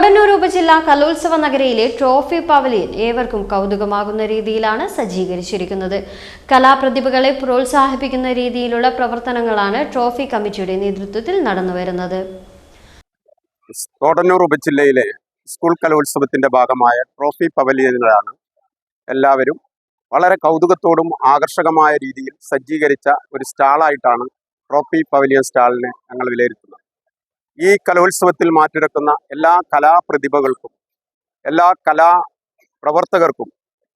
തോടന്നൂർ ഉപജില്ലാ കലോത്സവ നഗരയിലെ trophy pavilion ഏവർക്കും കൗതുകമാകുന്ന രീതിയിലാണ് സജ്ജീകരിച്ചിരിക്കുന്നത്. കലാപ്രതിഭകളെ പ്രോത്സാഹിപ്പിക്കുന്ന രീതിയിലുള്ള പ്രവർത്തനങ്ങളാണ് ട്രോഫി കമ്മിറ്റിയുടെ നേതൃത്വത്തിൽ നടന്നുവരുന്നത് കോടന്നൂർ ഉപജില്ലയിലെ സ്കൂൾ കലോത്സവത്തിന്റെ ഭാഗമായ ട്രോഫി പവലിയനുകളാണ് എല്ലാവരും വളരെ കൗതുകത്തോടും ആകർഷകമായ രീതിയിൽ സജ്ജീകരിച്ച ഒരു സ്റ്റാളായിട്ടാണ് ട്രോഫി പവലിയൻ സ്റ്റാളിനെ ഞങ്ങൾ വിലയിരുത്തുന്നത്. ഈ കലോത്സവത്തിൽ മാറ്റിരക്കുന്ന എല്ലാ കലാപ്രതിഭകൾക്കും എല്ലാ കലാ പ്രവർത്തകർക്കും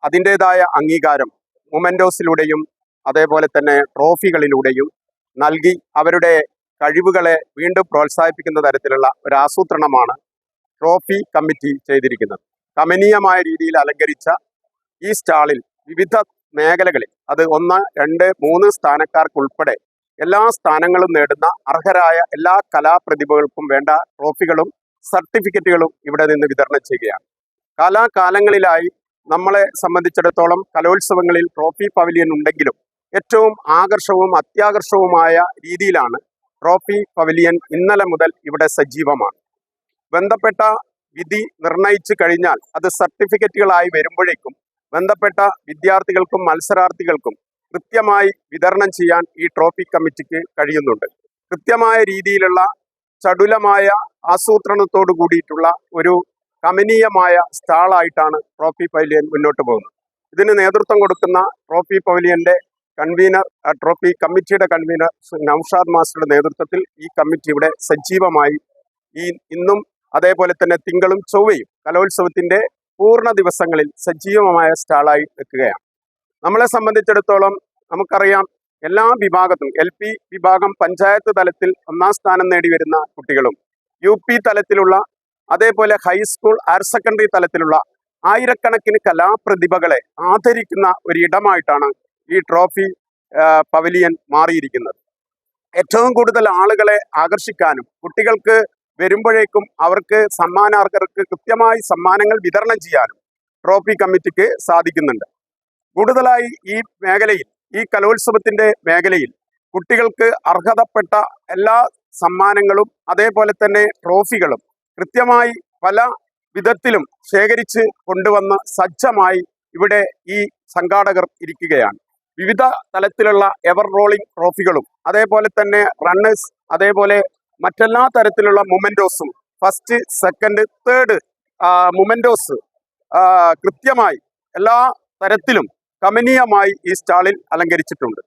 അതിന്റെതായ അംഗീകാരം മൊമെന്റോസിലൂടെയും അതേപോലെ തന്നെ ട്രോഫികളിലൂടെയും നൽകി അവരുടെ കഴിവുകളെ വീണ്ടും പ്രോത്സാഹിപ്പിക്കുന്ന തരത്തിലുള്ള ഒരു ആസൂത്രണമാണ് ട്രോഫി കമ്മിറ്റി ചെയ്തിരിക്കുന്നത്. കമനീയമായ രീതിയിൽ അലങ്കരിച്ച ഈ സ്റ്റാളിൽ വിവിധ മേഖലകളിൽ അത് ഒന്ന് രണ്ട് മൂന്ന് സ്ഥാനക്കാർക്കുൾപ്പെടെ എല്ലാ സ്ഥാനങ്ങളും നേടുന്ന അർഹരായ എല്ലാ കലാപ്രതിഭകൾക്കും വേണ്ട ട്രോഫികളും സർട്ടിഫിക്കറ്റുകളും ഇവിടെ നിന്ന് വിതരണം ചെയ്യുകയാണ്. കാലാകാലങ്ങളിലായി നമ്മളെ സംബന്ധിച്ചിടത്തോളം കലോത്സവങ്ങളിൽ ട്രോഫി പവലിയൻ ഉണ്ടെങ്കിലും ഏറ്റവും ആകർഷവും അത്യാകർഷവുമായ രീതിയിലാണ് ട്രോഫി പവലിയൻ ഇന്നലെ മുതൽ ഇവിടെ സജീവമാണ്. ബന്ധപ്പെട്ട വിധി നിർണയിച്ചു കഴിഞ്ഞാൽ അത് സർട്ടിഫിക്കറ്റുകളായി വരുമ്പോഴേക്കും ബന്ധപ്പെട്ട വിദ്യാർത്ഥികൾക്കും മത്സരാർത്ഥികൾക്കും കൃത്യമായി വിതരണം ചെയ്യാൻ ഈ ട്രോഫി കമ്മിറ്റിക്ക് കഴിയുന്നുണ്ട്. കൃത്യമായ രീതിയിലുള്ള ചടുലമായ ആസൂത്രണത്തോടു കൂടിയിട്ടുള്ള ഒരു കമനീയമായ സ്ഥാളായിട്ടാണ് ട്രോഫി പവലിയൻ മുന്നോട്ട് പോകുന്നത്. ഇതിന് നേതൃത്വം കൊടുക്കുന്ന ട്രോഫി പവലിയന്റെ കൺവീനർ ട്രോഫി കമ്മിറ്റിയുടെ കൺവീനർ നൌഷാദ് മാസ്റ്ററുടെ നേതൃത്വത്തിൽ ഈ കമ്മിറ്റി ഇവിടെ സജീവമായി ഈ ഇന്നും അതേപോലെ തന്നെ തിങ്കളും ചൊവ്വയും കലോത്സവത്തിന്റെ പൂർണ ദിവസങ്ങളിൽ സജീവമായ സ്റ്റാളായി നിൽക്കുകയാണ്. നമ്മളെ സംബന്ധിച്ചിടത്തോളം നമുക്കറിയാം എല്ലാ വിഭാഗത്തും എൽ പി വിഭാഗം പഞ്ചായത്ത് തലത്തിൽ ഒന്നാം സ്ഥാനം നേടി വരുന്ന കുട്ടികളും യു പി തലത്തിലുള്ള അതേപോലെ ഹൈസ്കൂൾ ഹയർ സെക്കൻഡറി തലത്തിലുള്ള ആയിരക്കണക്കിന് കലാപ്രതിഭകളെ ആദരിക്കുന്ന ഒരു ഇടമായിട്ടാണ് ഈ ട്രോഫി പവലിയൻ മാറിയിരിക്കുന്നത്. ഏറ്റവും കൂടുതൽ ആളുകളെ ആകർഷിക്കാനും കുട്ടികൾക്ക് വരുമ്പോഴേക്കും അവർക്ക് സമ്മാനാർഹർക്ക് കൃത്യമായി സമ്മാനങ്ങൾ വിതരണം ചെയ്യാനും ട്രോഫി കമ്മിറ്റിക്ക് സാധിക്കുന്നുണ്ട്. കൂടുതലായി ഈ മേഖലയിൽ ഈ കലോത്സവത്തിന്റെ മേഖലയിൽ കുട്ടികൾക്ക് അർഹതപ്പെട്ട എല്ലാ സമ്മാനങ്ങളും അതേപോലെ തന്നെ ട്രോഫികളും കൃത്യമായി പല വിധത്തിലും ശേഖരിച്ച് കൊണ്ടുവന്ന് സജ്ജമായി ഇവിടെ ഈ സംഘാടകർ ഇരിക്കുകയാണ്. വിവിധ തലത്തിലുള്ള എവർ റോളിംഗ് ട്രോഫികളും അതേപോലെ തന്നെ റണ്ണേഴ്സ് അതേപോലെ മറ്റെല്ലാ തരത്തിലുള്ള മൊമെന്റോസും ഫസ്റ്റ് സെക്കൻഡ് തേർഡ് മൊമെന്റോസ് കൃത്യമായി എല്ലാ തരത്തിലും കമനീയമായി ഈ സ്റ്റാളിൽ അലങ്കരിച്ചിട്ടുണ്ട്.